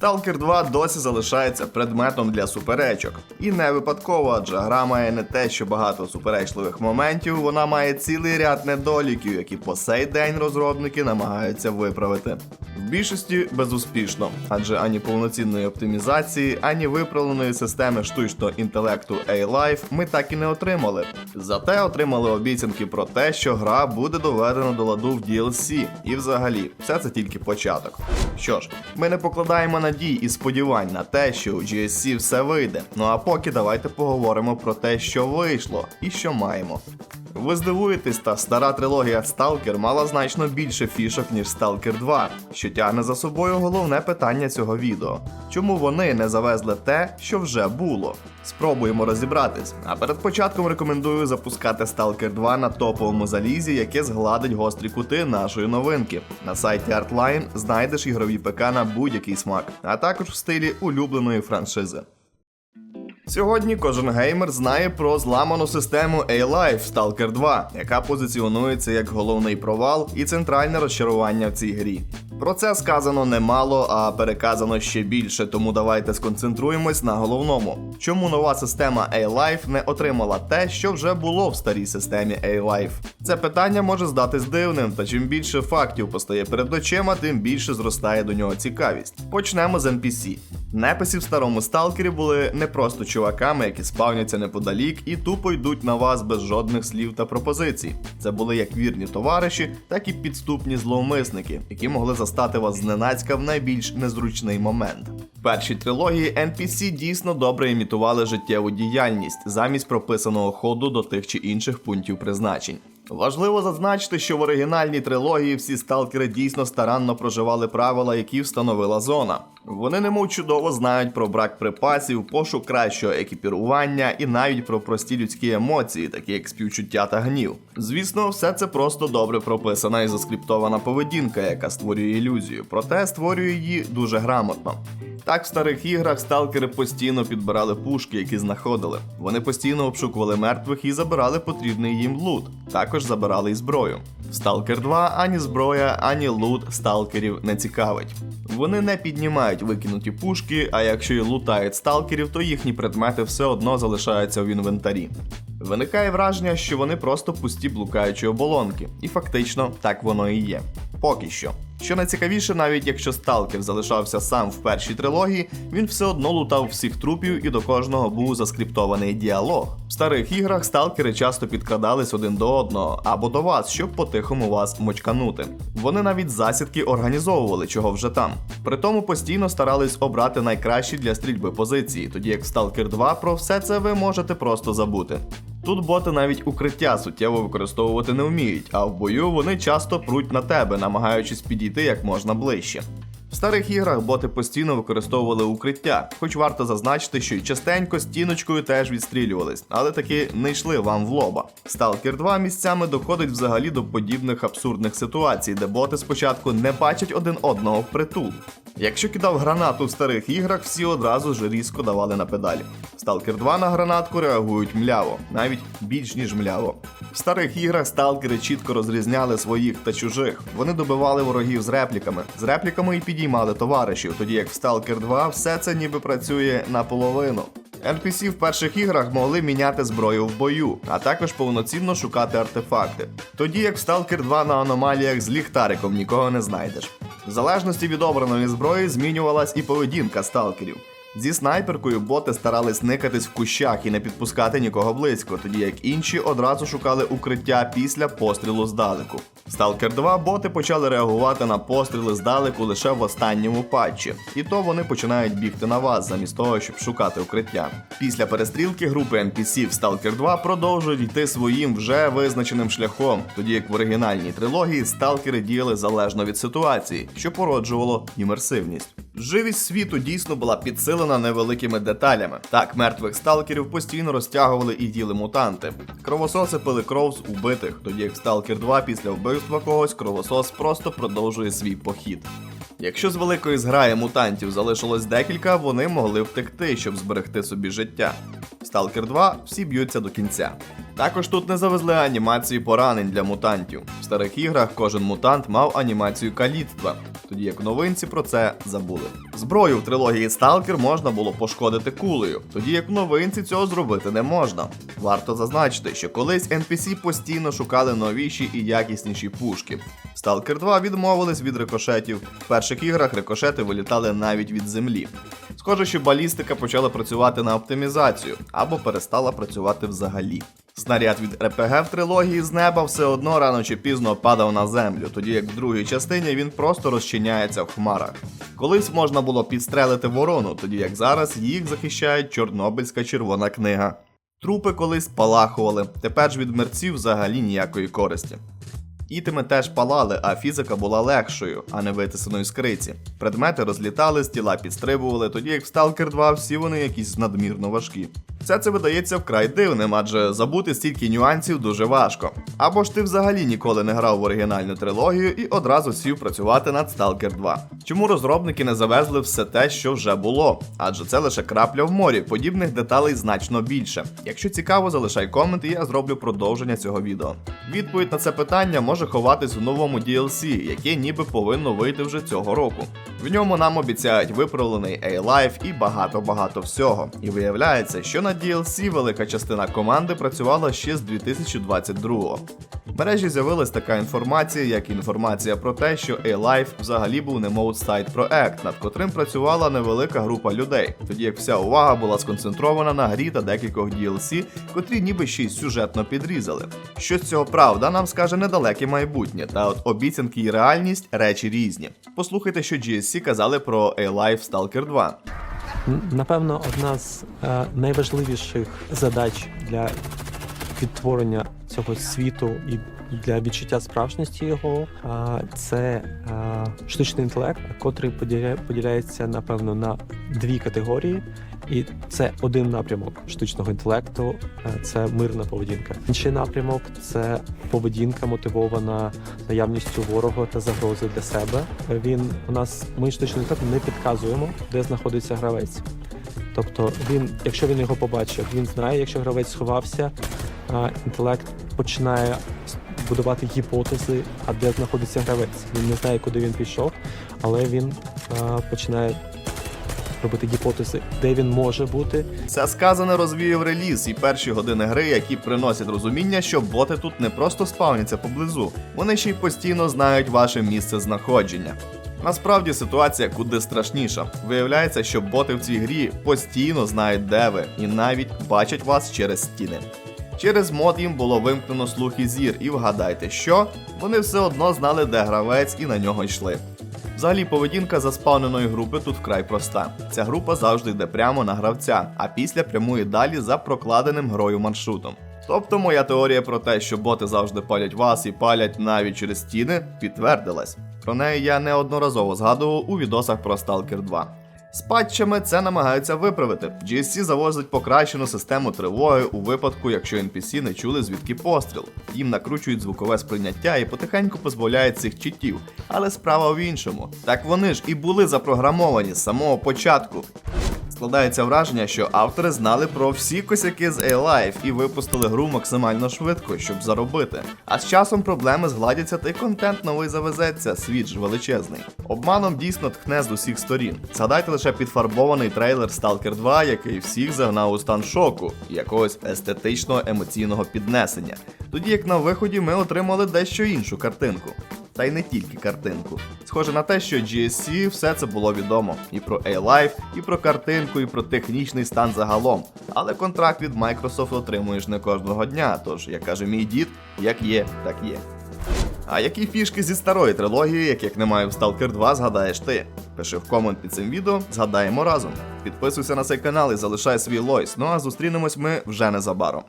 Stalker 2 досі залишається предметом для суперечок. І не випадково, адже гра має не те, що багато суперечливих моментів, вона має цілий ряд недоліків, які по сей день розробники намагаються виправити. В більшості безуспішно, адже ані повноцінної оптимізації, ані виправленої системи штучного інтелекту A-Life ми так і не отримали. Зате отримали обіцянки про те, що гра буде доведена до ладу в DLC. І взагалі, все це тільки початок. Що ж, ми не покладаємо надій і сподівань на те, що у GSC все вийде. Ну а поки давайте поговоримо про те, що вийшло і що маємо. Ви здивуєтесь, та стара трилогія Stalker мала значно більше фішок, ніж Stalker 2, що тягне за собою головне питання цього відео. Чому вони не завезли те, що вже було? Спробуємо розібратись. А перед початком рекомендую запускати Stalker 2 на топовому залізі, яке згладить гострі кути нашої новинки. На сайті Artline знайдеш ігрові ПК на будь-який смак, а також в стилі улюбленої франшизи. Сьогодні кожен геймер знає про зламану систему A-Life Stalker 2, яка позиціонується як головний провал і центральне розчарування в цій грі. Про це сказано немало, а переказано ще більше, тому давайте сконцентруємось на головному. Чому нова система A-Life не отримала те, що вже було в старій системі A-Life? Це питання може здатись дивним, та чим більше фактів постає перед очима, тим більше зростає до нього цікавість. Почнемо з NPC. Неписи в старому сталкері були не просто чуваками, які спавняться неподалік і тупо йдуть на вас без жодних слів та пропозицій. Це були як вірні товариші, так і підступні зловмисники, які могли застати вас зненацька в найбільш незручний момент. В першій трилогії NPC дійсно добре імітували життєву діяльність замість прописаного ходу до тих чи інших пунктів призначень. Важливо зазначити, що в оригінальній трилогії всі сталкери дійсно старанно проживали правила, які встановила зона. Вони немов чудово знають про брак припасів, пошук кращого екіпірування і навіть про прості людські емоції, такі як співчуття та гнів. Звісно, все це просто добре прописана і заскриптована поведінка, яка створює ілюзію, проте створює її дуже грамотно. Так в старих іграх сталкери постійно підбирали пушки, які знаходили. Вони постійно обшукували мертвих і забирали потрібний їм лут. Також забирали й зброю. В Stalker 2 ані зброя, ані лут сталкерів не цікавить. Вони не піднімають викинуті пушки, а якщо й лутають сталкерів, то їхні предмети все одно залишаються в інвентарі. Виникає враження, що вони просто пусті блукаючі оболонки, і фактично так воно і є. Поки що. Що найцікавіше, навіть якщо сталкер залишався сам в першій трилогії, він все одно лутав всіх трупів і до кожного був заскриптований діалог. В старих іграх сталкери часто підкрадались один до одного або до вас, щоб по-тихому вас мочканути. Вони навіть засідки організовували, чого вже там. При тому постійно старались обрати найкращі для стрільби позиції, тоді як в Stalker 2 про все це ви можете просто забути. Тут боти навіть укриття суттєво використовувати не вміють, а в бою вони часто пруть на тебе, намагаючись підійти як можна ближче. В старих іграх боти постійно використовували укриття, хоч варто зазначити, що й частенько стіночкою теж відстрілювались, але таки не йшли вам в лоба. Stalker 2 місцями доходить взагалі до подібних абсурдних ситуацій, де боти спочатку не бачать один одного впритул. Якщо кидав гранату в старих іграх, всі одразу ж різко давали на педалі. Stalker 2 на гранатку реагують мляво, навіть більш ніж мляво. В старих іграх сталкери чітко розрізняли своїх та чужих. Вони добивали ворогів з репліками, з репліками і підіймали товаришів, тоді як в Stalker 2 все це ніби працює наполовину. NPC в перших іграх могли міняти зброю в бою, а також повноцінно шукати артефакти. Тоді як в Stalker 2 на аномаліях з ліхтариком нікого не знайдеш. В залежності від обраної зброї змінювалась і поведінка сталкерів. Зі снайперкою боти старались никатись в кущах і не підпускати нікого близько, тоді як інші одразу шукали укриття після пострілу здалеку. Stalker 2 боти почали реагувати на постріли здалеку лише в останньому патчі, і то вони починають бігти на вас, замість того, щоб шукати укриття. Після перестрілки групи NPC в Stalker 2 продовжують йти своїм вже визначеним шляхом, тоді як в оригінальній трилогії сталкери діяли залежно від ситуації, що породжувало імерсивність. Живість світу дійсно була підсилена невеликими деталями. Так, мертвих сталкерів постійно розтягували і діли мутанти. Кровососи пили кров з убитих, тоді як в Stalker 2 після вбивства когось кровосос просто продовжує свій похід. Якщо з великої зграї мутантів залишилось декілька, вони могли втекти, щоб зберегти собі життя. Stalker 2 всі б'ються до кінця. Також тут не завезли анімації поранень для мутантів. В старих іграх кожен мутант мав анімацію каліцтва, тоді як новинці про це забули. Зброю в трилогії Stalker можна було пошкодити кулею, тоді як новинці цього зробити не можна. Варто зазначити, що колись NPC постійно шукали новіші і якісніші пушки. Stalker 2 відмовились від рикошетів. В перших іграх рикошети вилітали навіть від землі. Схоже, що балістика почала працювати на оптимізацію або перестала працювати взагалі. Снаряд від РПГ в трилогії з неба все одно рано чи пізно падав на землю, тоді як в другій частині він просто розчиняється в хмарах. Колись можна було підстрелити ворону, тоді як зараз їх захищає Чорнобильська червона книга. Трупи колись палахували, тепер ж від мерців взагалі ніякої користі. Ітеми теж палали, а фізика була легшою, а не витисаною з криці. Предмети розлітались, тіла підстрибували, тоді як в Stalker 2 всі вони якісь надмірно важкі. Все це видається вкрай дивним, адже забути стільки нюансів дуже важко. Або ж ти взагалі ніколи не грав в оригінальну трилогію і одразу сів працювати над Stalker 2. Чому розробники не завезли все те, що вже було? Адже це лише крапля в морі, подібних деталей значно більше. Якщо цікаво, залишай комент і я зроблю продовження цього відео. Відповідь на це питання може ховатись в новому DLC, яке ніби повинно вийти вже цього року. В ньому нам обіцяють виправлений A-Life і багато-багато всього. І виявляється, що на DLC велика частина команди працювала ще з 2022-го. В мережі з'явилась така інформація, як інформація про те, що A-Life взагалі був немов сайт проект, над котрим працювала невелика група людей, тоді як вся увага була сконцентрована на грі та декількох DLC, котрі ніби ще й сюжетно підрізали. Що з цього правда, нам скаже недалеке майбутнє, та от обіцянки і реальність речі різні. Послухайте, що GSC казали про A-Life Stalker 2. Напевно, одна з е, найважливіших задач для відтворення цього світу і для відчуття справжності його це штучний інтелект, котрий поділяється напевно на дві категорії. І це один напрямок штучного інтелекту це мирна поведінка. Інший напрямок це поведінка мотивована наявністю ворога та загрози для себе. Він у нас ми штучний інтелект не підказуємо, де знаходиться гравець. Тобто він, якщо він його побачив, він знає, якщо гравець сховався, інтелект починає будувати гіпотези, а де знаходиться гравець. Він не знає, куди він пішов, але він а, починає робити гіпотези, де він може бути, Це сказане розвіяв реліз і перші години гри, які приносять розуміння, що боти тут не просто спавняться поблизу, вони ще й постійно знають ваше місце знаходження. Насправді ситуація куди страшніша. Виявляється, що боти в цій грі постійно знають, де ви, і навіть бачать вас через стіни. Через мод їм було вимкнено слух і зір, і вгадайте, що вони все одно знали, де гравець, і на нього йшли. Взагалі, поведінка заспавненої групи тут вкрай проста. Ця група завжди йде прямо на гравця, а після прямує далі за прокладеним грою маршрутом. Тобто моя теорія про те, що боти завжди палять вас і палять навіть через стіни, підтвердилась. Про неї я неодноразово згадував у відосах про Stalker 2. З патчами це намагаються виправити. GSC завозить покращену систему тривоги у випадку, якщо NPC не чули звідки постріл. Їм накручують звукове сприйняття і потихеньку позбавляють цих читів. Але справа в іншому. Так вони ж і були запрограмовані з самого початку. Складається враження, що автори знали про всі косяки з A-Life і випустили гру максимально швидко, щоб заробити. А з часом проблеми згладяться та й контент новий завезеться, світ ж величезний. Обманом дійсно тхне з усіх сторін. Згадайте лише підфарбований трейлер Stalker 2, який всіх загнав у стан шоку якогось естетичного емоційного піднесення. Тоді як на виході ми отримали дещо іншу картинку. Та й не тільки картинку. Схоже на те, що GSC все це було відомо. І про A-Life, і про картинку, і про технічний стан загалом. Але контракт від Microsoft отримуєш не кожного дня, тож, як каже мій дід, як є, так є. А які фішки зі старої трилогії, яких немає в Stalker 2, згадаєш ти? Пиши в комент під цим відео, згадаємо разом. Підписуйся на цей канал і залишай свій лойс. Ну а зустрінемось ми вже незабаром.